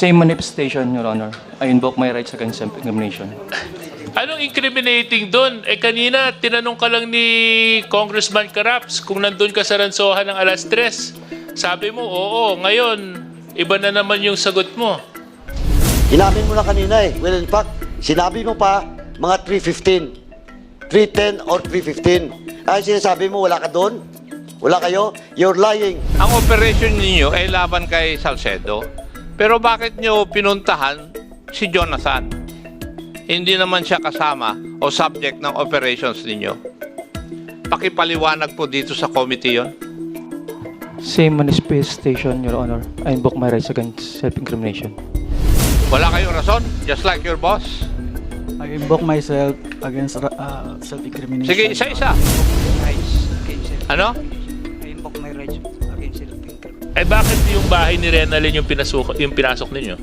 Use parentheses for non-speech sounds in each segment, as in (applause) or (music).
Same manifestation, Your Honor. I invoke my rights against self-incrimination. Anong incriminating doon? Eh kanina, tinanong ka lang ni Congressman Caraps kung nandun ka sa ransohan ng alas 3. Sabi mo, oo. Ngayon, iba na naman yung sagot mo. Inamin mo na kanina eh. Well, in fact, sinabi mo pa mga 315. 310 or 315. Ay, sinasabi mo, wala ka doon? Wala kayo? You're lying. Ang operation ninyo ay laban kay Salcedo. Pero bakit nyo pinuntahan si Jonathan? Hindi naman siya kasama o subject ng operations ninyo. Pakipaliwanag po dito sa committee yon. Same manifestation, Your Honor. I invoke my rights against self-incrimination. Wala kayong rason? Just like your boss? I invoke myself against uh, self-incrimination. Sige, isa-isa. Ano? Eh bakit yung bahay ni Renalyn yung, pinasok, yung pinasok ninyo?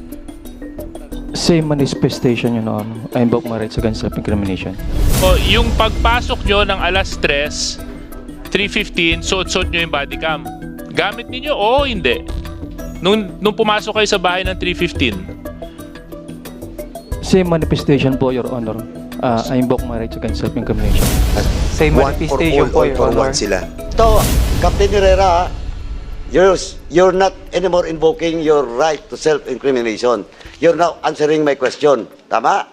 Same manifestation, Your Honor. I invoke my rights against self-incrimination. O yung pagpasok nyo ng alas 3, 3.15, suot-suot nyo yung body cam. Gamit ninyo o hindi? Nung, nung pumasok kayo sa bahay ng 3.15, Same manifestation po, Your Honor. Uh, I invoke my rights against self-incrimination. Same One for all, manifestation po, all Your Honor. one sila. Ito, Captain Herrera? You're, you're not anymore invoking your right to self-incrimination. You're now answering my question. Tama?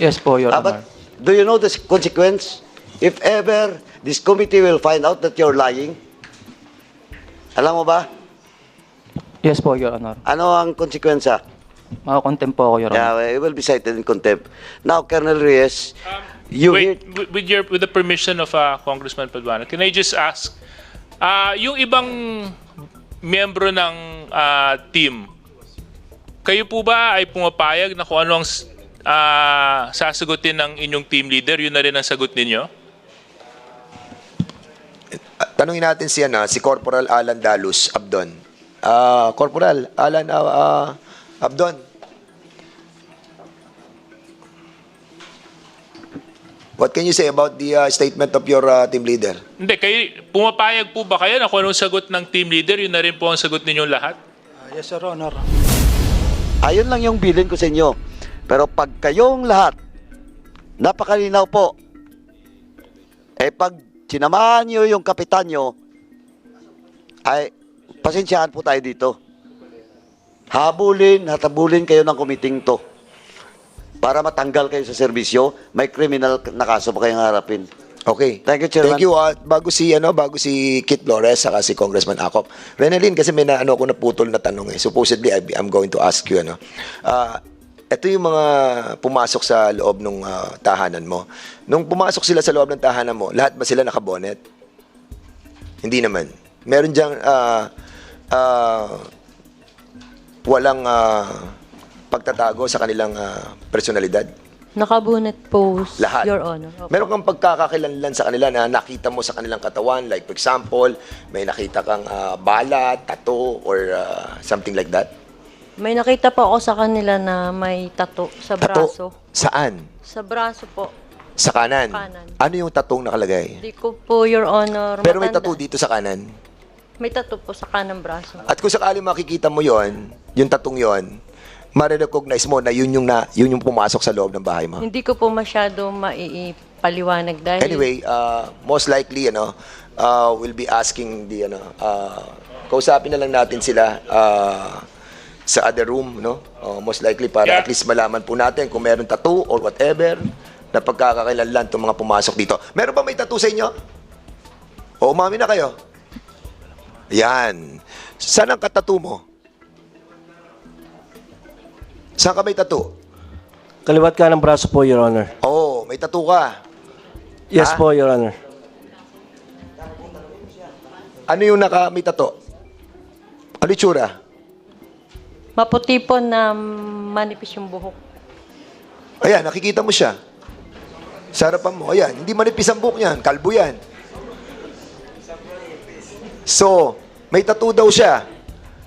Yes po, Your Ah, Honor. but do you know the consequence? If ever this committee will find out that you're lying, alam mo ba? Yes po, Your Honor. Ano ang konsekwensya? Makakontempt po ako, Your Honor. Yeah, it will be cited in contempt. Now, Colonel Reyes, you Wait, hear- with, with your with the permission of uh, Congressman Paduano, can I just ask, ah yung ibang miyembro ng ah, team, kayo po ba ay pumapayag na kung ano ang ah, sasagutin ng inyong team leader? Yun na rin ang sagot ninyo? Tanungin natin si, ano, si Corporal Alan Dalus Abdon. Ah, Corporal Alan ah, ah, Abdon. What can you say about the ah, statement of your ah, team leader? Hindi, kayo, pumapayag po ba kayo na kung anong sagot ng team leader? Yun na rin po ang sagot ninyong lahat? yes, Your Honor. ayun lang yung bilin ko sa inyo. Pero pag kayong lahat, napakalinaw po, eh pag sinamahan nyo yung kapitan nyo, ay pasensyahan po tayo dito. Habulin, hatabulin kayo ng kumiting to. Para matanggal kayo sa serbisyo, may criminal na kaso pa kayong harapin. Okay. Thank you, Chairman. Thank you. ah, bago si ano, bago si Kit Flores saka si Congressman Acop. Renalyn kasi may na, ano ako naputol na tanong eh. Supposedly I, I'm going to ask you ano. Ah, ito yung mga pumasok sa loob ng tahanan mo. Nung pumasok sila sa loob ng tahanan mo, lahat ba sila nakabonet? Hindi naman. Meron diyang ah, ah, walang ah, pagtatago sa kanilang ah, personalidad. Nakabunet po, Lahat. Your Honor. Opo. Meron kang pagkakakilanlan sa kanila na nakita mo sa kanilang katawan. Like, for example, may nakita kang ah, bala, tattoo, or ah, something like that. May nakita po ako sa kanila na may tato sa Tattoo? braso. Saan? Sa braso po. Sa kanan? Kanan. Ano yung tattoo nakalagay? Hindi ko po, Your Honor, Pero may matanda. tattoo dito sa kanan. May tato po sa kanang braso. At kung sakali makikita mo yon, yung tattoo yon, marirecognize mo na yun yung, na, yun yung pumasok sa loob ng bahay mo. Hindi ko po masyado maipaliwanag dahil Anyway, uh, most likely, ano, uh, we'll be asking the, ano, uh, kausapin na lang natin sila uh, sa other room, no? Uh, most likely para Yeah. at least malaman po natin kung meron tattoo or whatever na pagkakakilanlan itong mga pumasok dito. Meron ba may tattoo sa inyo? O umami na kayo? Yan. Saan ang katattoo mo? Saan ka may tattoo? Kaliwat ka ng braso po, Your Honor. Oo, may tattoo ka. Yes Ah? po, Your Honor. Ano yung naka may tattoo? Ano yung tsura? maputi po na manipis yung buhok. Ayan, nakikita mo siya. Sa harapan mo. Ayan, hindi manipis ang buhok niyan. Kalbo yan. So, may tattoo daw siya.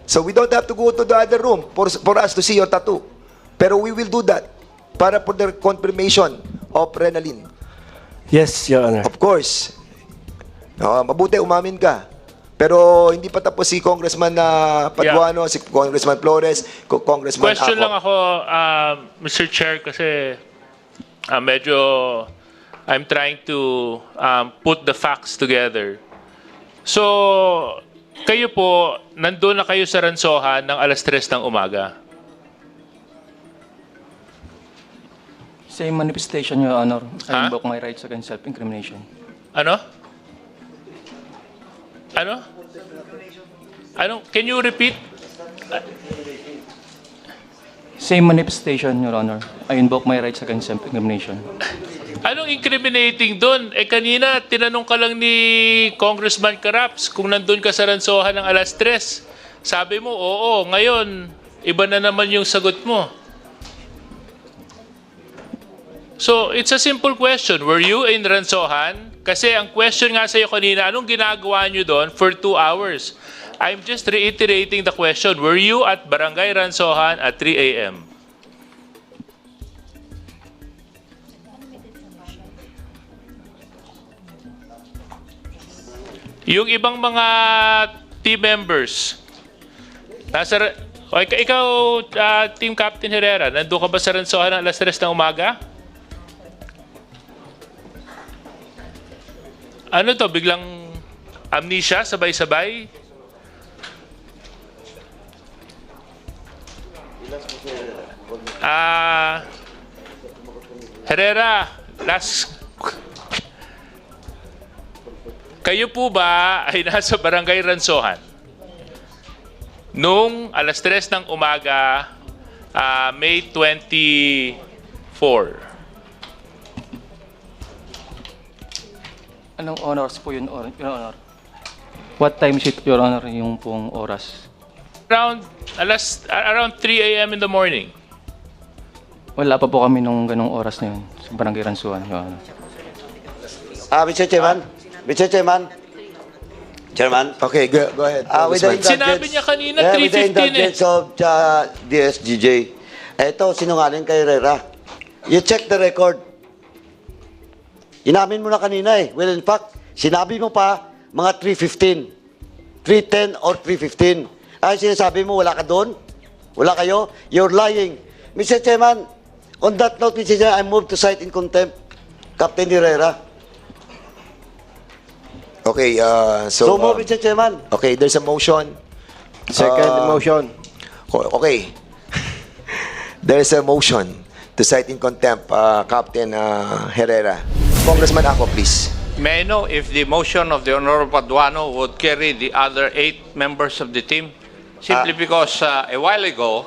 So, we don't have to go to the other room for, for us to see your tattoo. Pero we will do that para for the confirmation of Renalyn. Yes, Your Honor. Of course. No, mabuti, umamin ka. Pero hindi pa tapos si Congressman na Paduano, si Congressman Flores, Co- Congressman Question Acop. lang ako, uh, Mr. Chair, kasi uh, medyo I'm trying to um, put the facts together. So, kayo po, nandun na kayo sa Ransohan ng alas 3 ng umaga. Same manifestation, Your Honor. Ha? I invoke my rights against self-incrimination. Ano? Ano? Ano? Can you repeat? Same manifestation, Your Honor. I invoke my rights against self-incrimination. Anong incriminating doon? Eh kanina, tinanong ka lang ni Congressman Caraps kung nandun ka sa Ransohan ng alas 3. Sabi mo, oo. Ngayon, iba na naman yung sagot mo. So, it's a simple question. Were you in Ransohan? Kasi ang question nga sa'yo kanina, anong ginagawa nyo doon for two hours? I'm just reiterating the question. Were you at Barangay Ransohan at 3 a.m.? Yung ibang mga team members, nasa, ra- o, ik- ikaw, ah, Team Captain Herrera, nandun ka ba sa Ransohan alas 3 ng umaga? Ano to, biglang amnesia, sabay-sabay? Ah, Herrera, last kayo po ba ay nasa Barangay Ransohan? Nung alas 3 ng umaga, ah, May 24. Anong honors po yun, Or- Your Honor? What time is it, Your Honor, yung pong oras? Around, alas, around 3 a.m. in the morning. Wala pa po kami nung ganong oras na yun sa Barangay Ransuan, Your Honor. Ah, Mr. Chairman. Mr. Chairman. Chairman. Okay, go, go ahead. Ah, with the Congressman. Sinabi niya kanina, Yeah, with the 3:15 eh. indulgence of uh, DSGJ. Eto, sinungaling kay Herrera. You check the record. Inamin mo na kanina eh. Well, in fact, sinabi mo pa mga 3.15. 3.10 or 3.15. Ay, sinasabi mo, wala ka doon? Wala kayo? You're lying. Mr. Chairman, on that note, Mr. Chairman, I move to cite in contempt Captain Herrera. Okay, uh, so... So, move, uh, Mr. Chairman. okay, there's a motion. Second Uh, motion. Okay. (laughs) There's a motion to cite in contempt uh, Captain uh, Herrera. Congressman Ako, please. May I know if the motion of the Honorable Paduano would carry the other eight members of the team? Simply because uh, a while ago,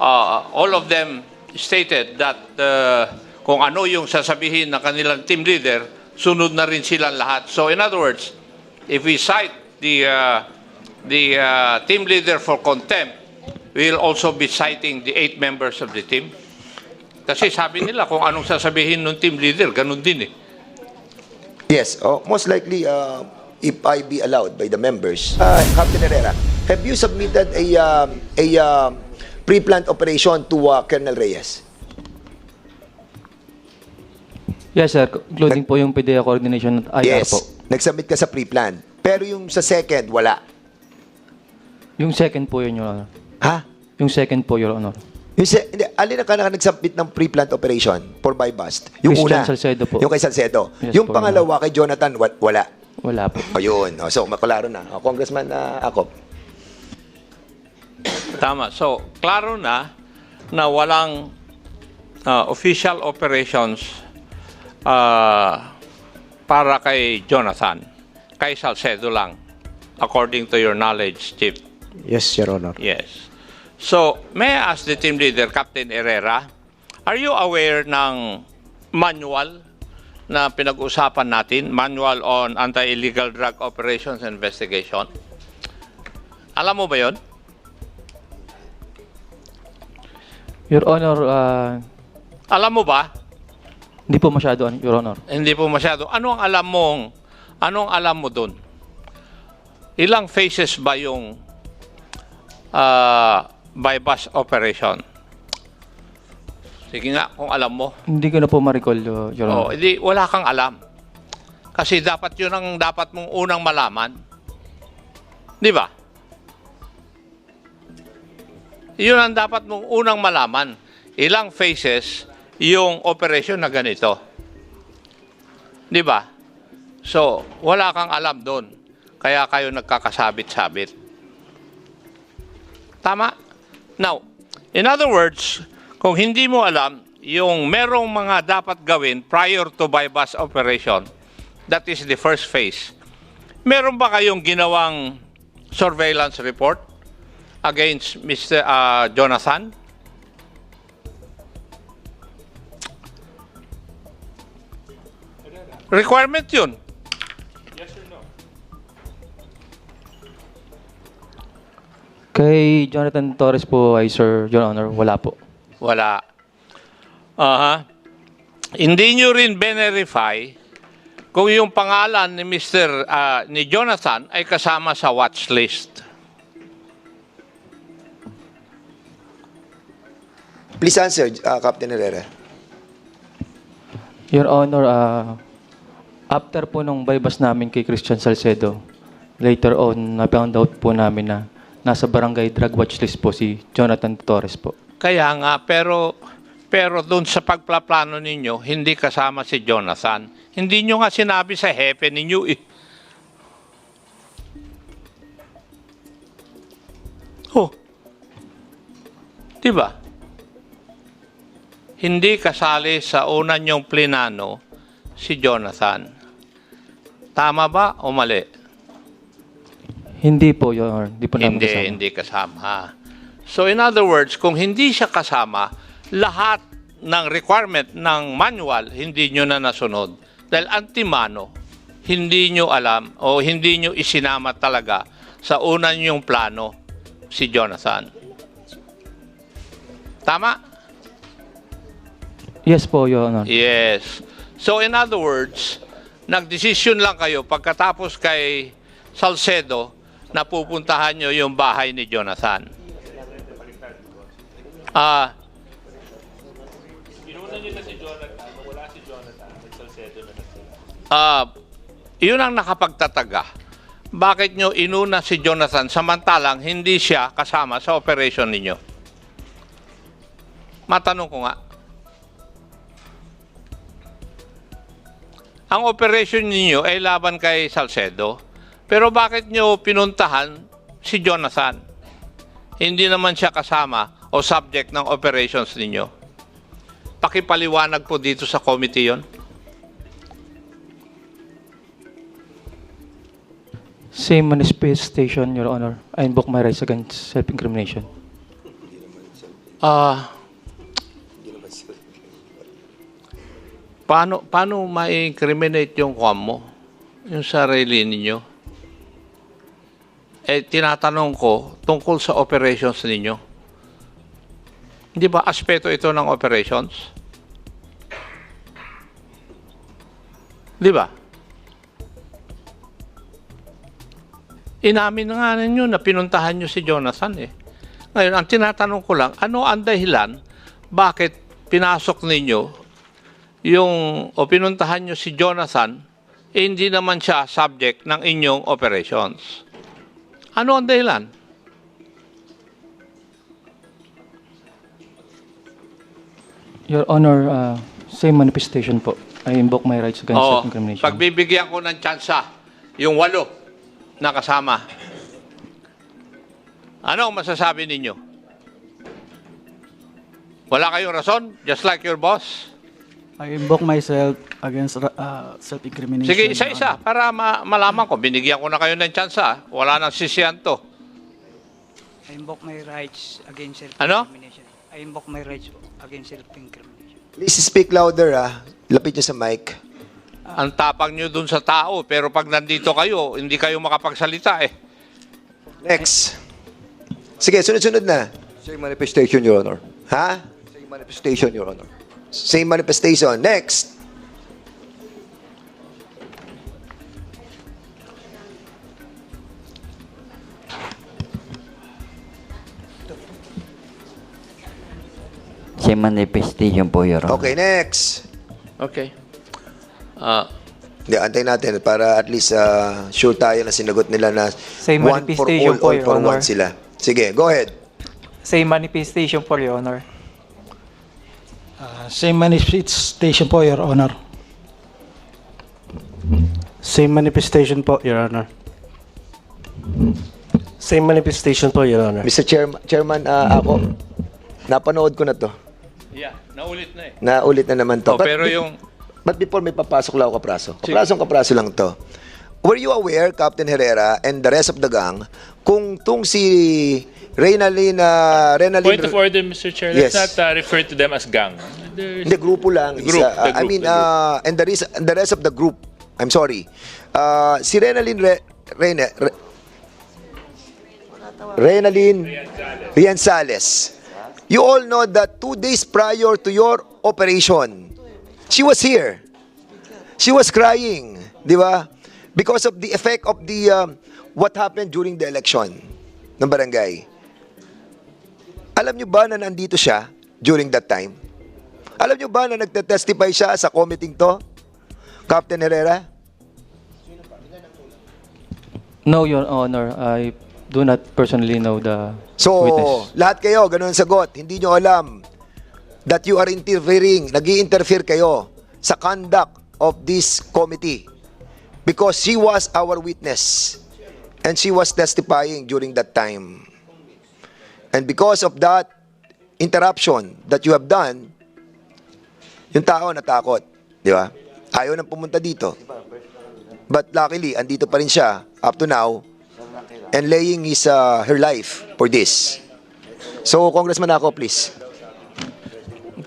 uh, all of them stated that uh, kung ano yung sasabihin ng kanilang team leader, sunod na rin silang lahat. So in other words, if we cite the, uh, the uh, team leader for contempt, we'll also be citing the eight members of the team. Kasi sabi nila kung anong sasabihin ng team leader, ganun din eh. Yes, oh, most likely, uh, if I be allowed by the members. Uh, Captain Herrera, have you submitted a, um, a um, pre-planned operation to uh, Colonel Reyes? Yes, sir. Including po yung PDEA coordination at IR yes. po. Nag-submit ka sa pre-planned. Pero yung sa second, wala. Yung second po yun, Your Honor. Ha? Yung second po, Your Honor. Yung se- hindi, alin na ka na nag-submit ng pre-planned operation for by bust? Yung Christian una. Salcedo po. Yung kay Salcedo. Yes yung po, pangalawa kay Jonathan, wa- wala. Wala po. O yun. O, so, maklaro na. O, Congressman uh, Akop. Tama. So, klaro na na walang uh, official operations uh, para kay Jonathan. Kay Salcedo lang. According to your knowledge, Chief. Yes, Your Honor. Yes. So, may I ask the team leader, Captain Herrera, are you aware ng manual na pinag-usapan natin, manual on anti-illegal drug operations investigation? Alam mo ba yon? Your Honor, ah, Alam mo ba? hindi po masyado, Your Honor. Hindi po masyado. Ano ang alam mong, anong alam mo doon? Ilang phases ba yung ah, by bus operation? Sige nga, kung alam mo. Hindi ko na po ma-recall, Your Oh, Honor. hindi, wala kang alam. Kasi dapat yun ang dapat mong unang malaman. Di ba? Yun ang dapat mong unang malaman. Ilang phases yung operation na ganito. Di ba? So, wala kang alam doon. Kaya kayo nagkakasabit-sabit. Tama? Now, in other words, kung hindi mo alam yung merong mga dapat gawin prior to bypass operation, that is the first phase. Meron ba kayong ginawang surveillance report against Mr. uh, Jonathan? Requirement yun. Kay Jonathan Torres po ay Sir, Your Honor, wala po. Wala. Aha. Hindi nyo rin verify kung yung pangalan ni Mr. ah, ni Jonathan ay kasama sa watch list. Please answer, uh, Captain Herrera. Your Honor, ah, after po nung bypass namin kay Christian Salcedo, later on, na-found out po namin na nasa barangay drug watch list po si Jonathan Torres po. Kaya nga, pero pero doon sa pagplaplano ninyo, hindi kasama si Jonathan. Hindi nyo nga sinabi sa hepe ninyo eh. Oh. Di ba? Hindi kasali sa una nyong plinano si Jonathan. Tama ba o mali? Hindi po, Your Honor. Hindi po namin Hindi, kasama. hindi kasama. So in other words, kung hindi siya kasama, lahat ng requirement ng manual, hindi nyo na nasunod. Dahil antimano, hindi nyo alam o hindi nyo isinama talaga sa una nyong plano si Jonathan. Tama? Yes po, Your Honor. Yes. So in other words, nagdesisyon lang kayo pagkatapos kay Salcedo na pupuntahan nyo yung bahay ni Jonathan. Ah, Ah, yun ang nakapagtataga. Bakit nyo inuna si Jonathan samantalang hindi siya kasama sa operation ninyo? Matanong ko nga. Ang operation ninyo ay laban kay Salcedo. Pero bakit nyo pinuntahan si Jonathan? Hindi naman siya kasama o subject ng operations ninyo. Pakipaliwanag po dito sa committee yon. Same manifestation, Your Honor. I invoke my rights against self-incrimination. Ah. paano paano ma-incriminate yung kwan mo? Yung sarili ninyo? Eh, tinatanong ko tungkol sa operations ninyo. Hindi ba aspeto ito ng operations? Di ba? Inamin na nga ninyo na pinuntahan nyo si Jonathan eh. Ngayon, ang tinatanong ko lang, ano ang dahilan bakit pinasok ninyo yung o pinuntahan nyo si Jonathan eh, hindi naman siya subject ng inyong operations? Ano ang dahilan? Your Honor, uh, same manifestation po. I invoke my rights against Oo, self-incrimination. pagbibigyan ko ng tsansa, yung walo na kasama. Ano ang masasabi ninyo? Wala kayong rason? Just like your boss? I invoke myself against uh, self-incrimination. Sige, isa-isa para ma- malaman ko. Binigyan ko na kayo ng tsansa. Wala nang sisiyan to. I invoke my rights against Ano? self-incrimination. I invoke my rights against self-incrimination. Please speak louder, ah. Lapit nyo sa mic. Ang tapang nyo dun sa tao, pero pag nandito kayo, hindi kayo makapagsalita eh. Next. Sige, sunod-sunod na. Same manifestation, Your Honor. Ha? Same manifestation, Your Honor. Same manifestation. Next. Same manifestation po, Your Honor. Okay, next. Okay. Ah, Hindi, antayin natin para at least ah, sure tayo na sinagot nila na Same one for manifestation all, po, all Your for Honor. one sila. Sige, go ahead. Same manifestation po, Your Honor. Uh, same manifestation po, Your Honor. Same manifestation po, Your Honor. Same manifestation po, Your Honor. Mr. Chairman, Chairman ah, ako, napanood ko na to. Yeah, naulit na eh. Naulit na naman to. Oh, But pero yung But before may papasok lang ako kapraso. Kaprasong kapraso lang to. Were you aware, Captain Herrera and the rest of the gang, kung tung si Reynalyn, uh, Reynalyn, Point of order, Mr. Chair. Let's Yes. not uh, refer to them as gang. There's- Hindi, grupo lang. Group, isa. the I group, mean, the group. uh, and the rest, the rest of the group, I'm sorry. Uh, si Reynalyn, Re, Reyna, Re, Reynalyn Riansales. You all know that two days prior to your operation, she was here. She was crying, di ba? Because of the effect of the um, what happened during the election ng barangay. Alam niyo ba na nandito siya during that time? Alam niyo ba na nagte-testify siya sa committee to? Captain Herrera? No, Your Honor. I do not personally know the So, witness. lahat kayo, ganun ang sagot. Hindi nyo alam that you are interfering, nag interfere kayo sa conduct of this committee because she was our witness and she was testifying during that time. And because of that interruption that you have done, yung tao natakot. Di ba? Ayaw nang pumunta dito. But luckily, andito pa rin siya up to now and laying his uh, her life for this. So, Congressman ako, please.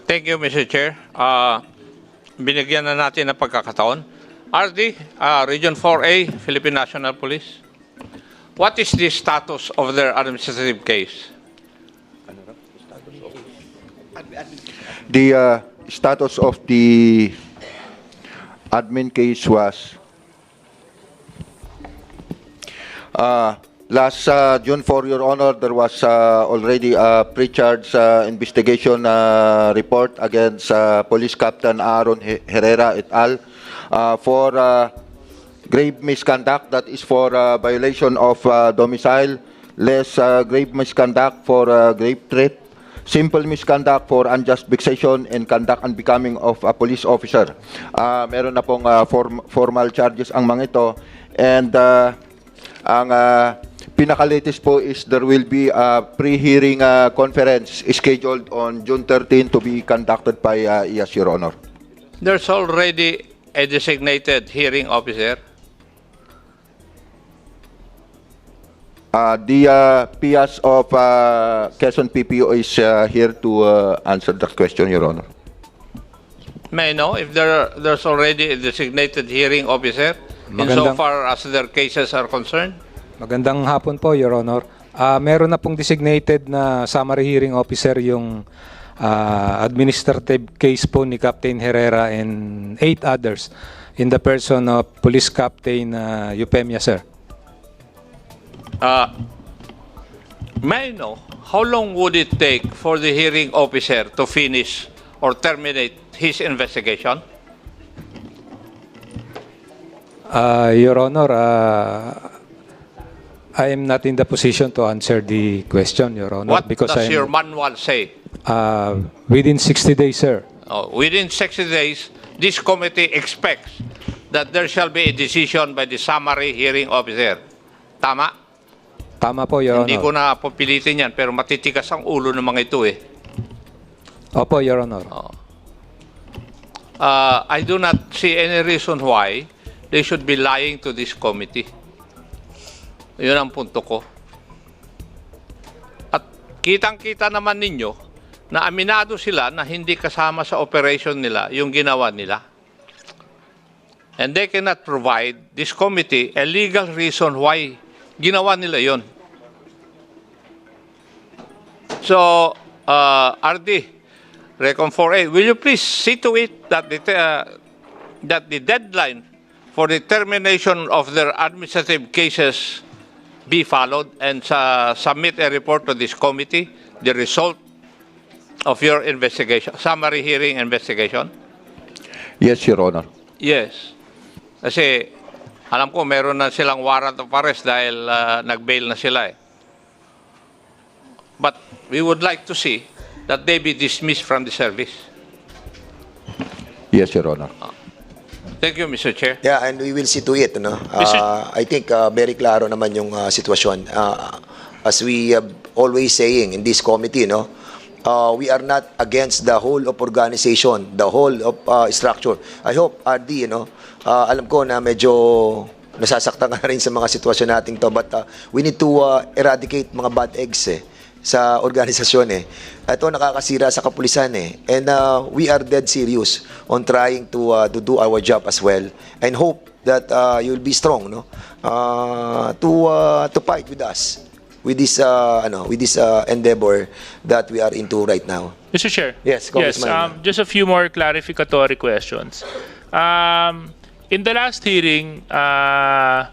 Thank you, Mr. Chair. Ah, binigyan na natin ng pagkakataon. RD, ah, Region 4A, Philippine National Police. What is the status of their administrative case? The uh, status of the admin case was uh, last uh, June 4, Your Honor, there was uh, already a pre-charge uh, investigation uh, report against uh, Police Captain Aaron Herrera et al. uh, for uh, grave misconduct, that is for uh, violation of uh, domicile, less uh, grave misconduct for uh, grave threat, simple misconduct for unjust vexation and conduct unbecoming of a police officer. Ah, meron na pong ah, form- formal charges ang mga ito and ah, ang ah, pinaka-latest po is there will be a pre-hearing ah, conference scheduled on June 13 to be conducted by uh, yes, Your Honor. There's already a designated hearing officer. Uh, the uh, PS of uh, Quezon PPO is uh, here to uh, answer that question, Your Honor. May I know if there there's already a designated hearing officer Magandang- insofar as their cases are concerned? Magandang hapon po, Your Honor. Ah, meron na pong designated na summary hearing officer yung ah, administrative case po ni Captain Herrera and eight others in the person of Police Captain uh, Eupemia, sir. Uh, may I know how long would it take for the hearing officer to finish or terminate his investigation? Ah, Your Honor, ah, I am not in the position to answer the question, Your Honor, What because does I'm your manual say? ah, within 60 days, sir. Oh, within 60 days, this committee expects that there shall be a decision by the summary hearing officer. Tama? Tama po, Your Hindi ko na pupilitin yan, pero matitikas ang ulo ng mga ito eh. Opo, Your Honor. Uh, I do not see any reason why they should be lying to this committee. Yun ang punto ko. At kitang-kita naman ninyo na aminado sila na hindi kasama sa operation nila yung ginawa nila. And they cannot provide this committee a legal reason why ginawa nila yon. So, uh, RD, Recon 4A, will you please see to it that the, uh, that the deadline for the termination of their administrative cases be followed and uh, submit a report to this committee, the result of your investigation, summary hearing investigation? Yes, Your Honor. Yes. Kasi alam ko meron na silang warrant of arrest dahil ah, nag-bail na sila eh. But we would like to see that they be dismissed from the service. Yes, Your Honor. Thank you, Mr. Chair. Yeah, and we will see to it. No? Uh, I think uh, very klaro naman yung uh, sitwasyon. Uh, as we have always saying in this committee, no, uh, we are not against the whole of organization, the whole of uh, structure. I hope, RD, you know, uh, alam ko na medyo nasasaktan (laughs) ka na rin sa mga sitwasyon nating to, but uh, we need to uh, eradicate mga bad eggs eh sa (laughs) organisasyon eh. Ito nakakasira sa kapulisan eh. And uh, we are dead serious on trying to uh, to do our job as well and hope that uh, you'll be strong no uh, to uh, to fight with us with this uh, ano with this uh, endeavor that we are into right now. Mr. Chair. Yes, Congressman. um, just a few more clarificatory questions. Um, in the last hearing, uh,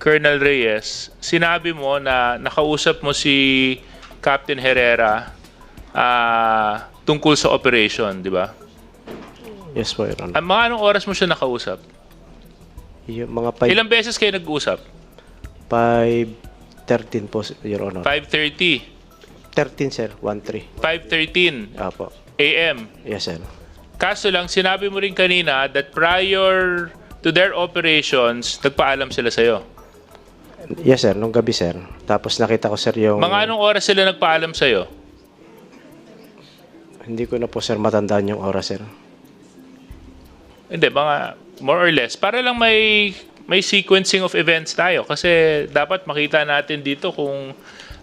Colonel Reyes, sinabi mo na nakausap mo si Captain Herrera uh, tungkol sa operation, di ba? Yes po, Your Honor. Ang mga anong oras mo siya nakausap? Yung mga 5, Ilang beses kayo nag-usap? 5.13 po, Your Honor. 5.30, 13, sir. 1.3. 5.13 Apo. a.m. Yes, sir. Kaso lang, sinabi mo rin kanina that prior to their operations, nagpaalam sila sa'yo. Yes, sir. Nung gabi, sir. Tapos nakita ko, sir, yung... Mga anong oras sila nagpaalam sa'yo? Hindi ko na po, sir, matandaan yung oras, sir. Hindi, mga more or less. Para lang may may sequencing of events tayo. Kasi dapat makita natin dito kung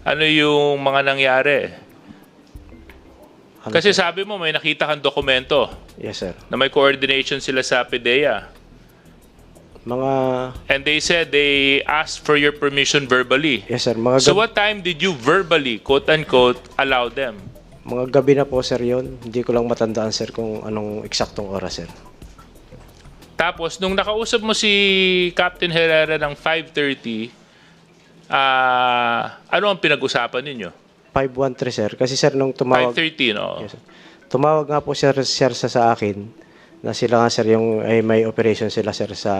ano yung mga nangyari. Ano, Kasi sabi mo, may nakita kang dokumento Yes, sir. na may coordination sila sa PDEA. Mga... And they said they asked for your permission verbally. Yes, sir. Mga, So gab- what time did you verbally, quote-unquote, allow them? mga gabi na po, sir, yon Hindi ko lang matandaan, sir, kung anong eksaktong oras, sir. Tapos, nung nakausap mo si Captain Herrera ng 5.30, ah ano ang pinag-usapan ninyo? 5.13, sir. Kasi, sir, nung tumawag... 5.30, no? Yes, sir. Tumawag nga po sir, sir sa, sa akin na sila nga sir yung ay may operation sila sir sa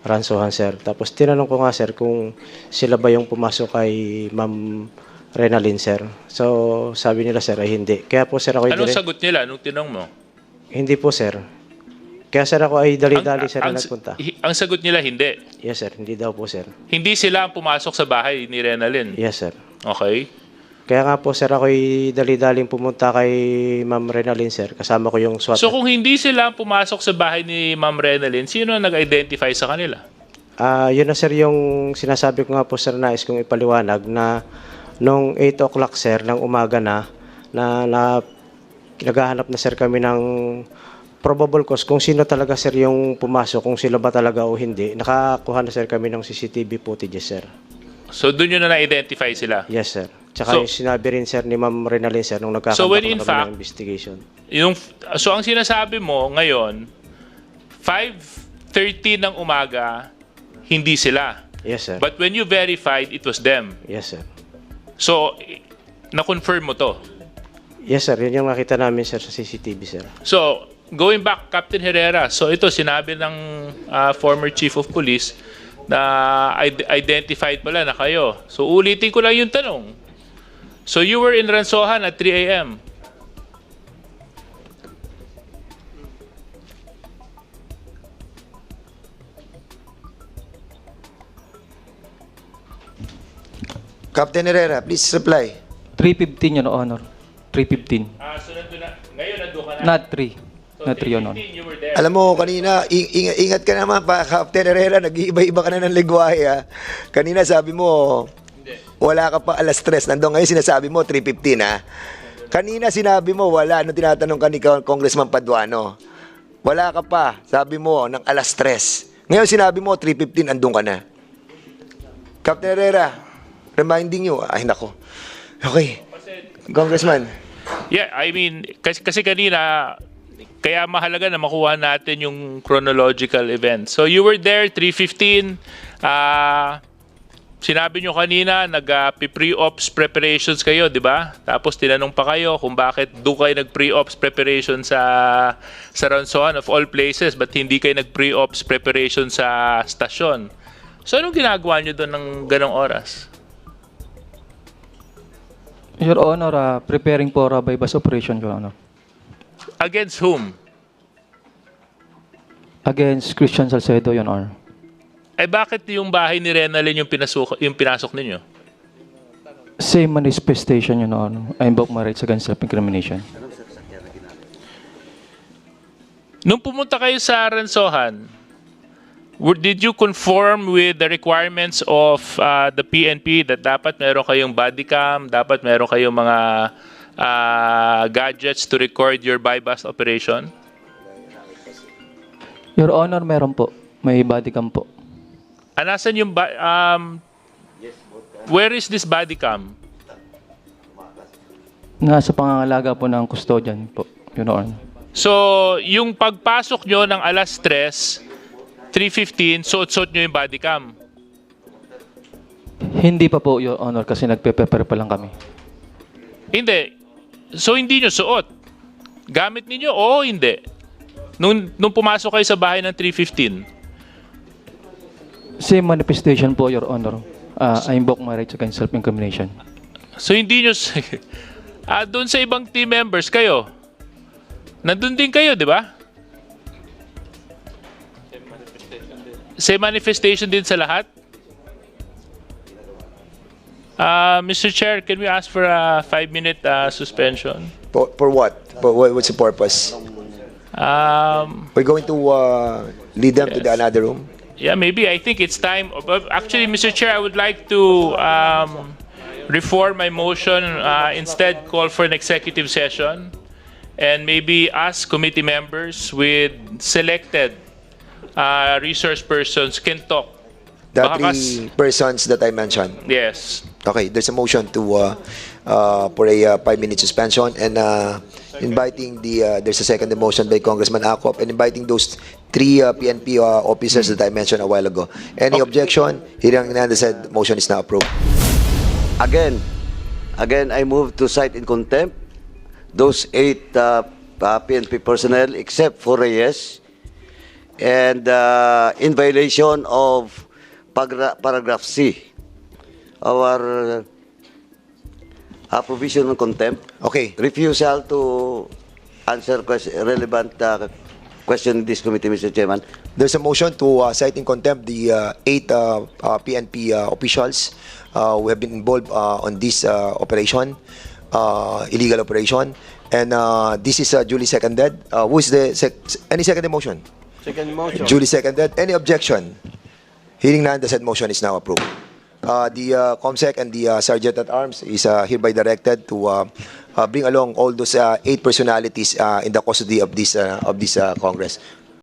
Ransohan sir. Tapos tinanong ko nga sir kung sila ba yung pumasok kay Ma'am Renalyn sir. So sabi nila sir ay hindi. Kaya po sir ako Anong sagot nila nung tinanong mo? hindi po sir. Kaya sir ako ay dali-dali sir ang, na nagpunta. hi- ang sagot nila, hindi. Yes sir, hindi daw po sir. Hindi sila ang pumasok sa bahay ni Renalyn. Yes sir. Okay? Kaya nga po sir ako ay dali-daling pumunta kay Ma'am Renalyn sir. Kasama ko yung SWAT. So kung hindi sila ang pumasok sa bahay ni Ma'am Renalyn, sino ang nag-identify sa kanila? Ah, yun na sir yung sinasabi ko nga po sir nais kong ipaliwanag na nung 8 o'clock sir ng umaga na na, na naghahanap na sir kami ng probable cause kung sino talaga sir yung pumasok, kung sila ba talaga o hindi. Nakakuha na sir kami ng CCTV footage sir. So doon yun na na-identify sila. Yes sir. Tsaka So- yung sinabi rin sir ni Ma'am Renalyn sir nung nagkakandak So when in fact- ng investigation. Yung, so ang sinasabi mo ngayon, 5.30 ng umaga, hindi sila. Yes sir. But when you verified, it was them. yes sir. So, na-confirm mo to. Yes sir, yun yung nakita namin sir sa CCTV sir. So, going back, Captain Herrera, so ito sinabi ng ah, former chief of police na id- identified pala na kayo. So, ulitin ko lang yung tanong. So, you were in Ransohan at 3 a.m. Captain Herrera, please reply. 315, Your Honor. 315. Ah, so nandun na, ngayon nandun ka na. Not 3. So, Not 3, Your Honor. 3:15 you were there. Alam mo, kanina, ing- ingat, ka naman pa, Captain Herrera, nag-iiba-iba ka na ng ligwahe, ha? Kanina sabi mo, wala ka pa alas 3. Nandun ngayon sinasabi mo, 3.15, ha? Kanina sinabi mo, wala. Nung tinatanong ka ni Congressman Paduano, wala ka pa, sabi mo, ng alas 3. Ngayon sinabi mo, 3.15, andun ka na. Captain Herrera, reminding you, ay nako. Okay. Congressman. Yeah, I mean, kasi, kasi kanina, kaya mahalaga na makuha natin yung chronological event. So you were there 3:15 uh sinabi nyo kanina, nag-pre-ops preparations kayo, di ba? Tapos tinanong pa kayo kung bakit doon kayo nag-pre-ops preparation sa, sa Ransohan of all places, but hindi kayo nag-pre-ops preparation sa stasyon. So anong ginagawa nyo doon ng ganong oras? Your Honor, ah, preparing for a bypass operation, Your Honor. Against whom? Against Christian Salcedo, Your Honor. Eh bakit yung bahay ni Renalyn yung, pinasok, yung pinasok ninyo? Same manifestation, Your Honor. I invoke my rights against self-incrimination. Nung pumunta kayo sa Ransohan, did you conform with the requirements of uh, the PNP that dapat meron kayong body cam, dapat meron kayong mga uh, gadgets to record your bypass operation? Your Honor, meron po. May body cam po. Ah, nasan yung ba- um, where is this body cam? Nasa pangangalaga po ng custodian po, Your Honor. So, yung pagpasok nyo ng alas 3, 3.15, suot-suot nyo yung body cam. Hindi pa po, Your Honor, kasi nagpe-prepare pa lang kami. Hindi. So, hindi nyo suot. Gamit ninyo o hindi? Nung, nung pumasok kayo sa bahay ng 3.15, Same manifestation po, Your Honor. Ah, I invoke my rights against self-incrimination. So hindi nyo, (laughs) ah doon sa ibang team members kayo, nandun din kayo, di ba? Same manifestation din sa lahat? Uh, Mr. Chair, can we ask for a five-minute uh, suspension? For, for what? For, what- what's the purpose? Um, We're going to uh, lead them to the another room? Yeah, maybe. I think it's time. But Actually, Mr. Chair, I would like to um, reform my motion. Uh, instead, call for an executive session and maybe ask committee members with selected uh, resource persons can talk. The Baka three persons that I mentioned. Yes. Okay, there's a motion to uh, uh, for a uh, five-minute suspension and uh, inviting the uh, there's a second motion by Congressman Acop and inviting those three uh, PNP uh, officers that I mentioned a while ago. Any objection? Hearing none, the said motion is now approved. Again, again, I move to cite in contempt those eight uh, uh, PNP personnel except for Reyes and uh, in violation of pagra- paragraph C, our uh, provision on contempt, Okay, refusal to answer ques- relevant uh, question in this committee, Mr. Chairman. there's a motion to uh, cite in contempt the uh, eight uh, uh, PNP uh, officials uh, who have been involved uh, on this uh, operation, uh, illegal operation, and uh, this is uh, duly seconded. Uh, who is the sec- any seconded motion? Second motion. Duly seconded. Any objection? Hearing none, the said motion is now approved. Uh, the uh, COMSEC and the uh, Sergeant at Arms is uh, hereby directed to uh, uh, bring along all those eight personalities in the custody of this of this Congress.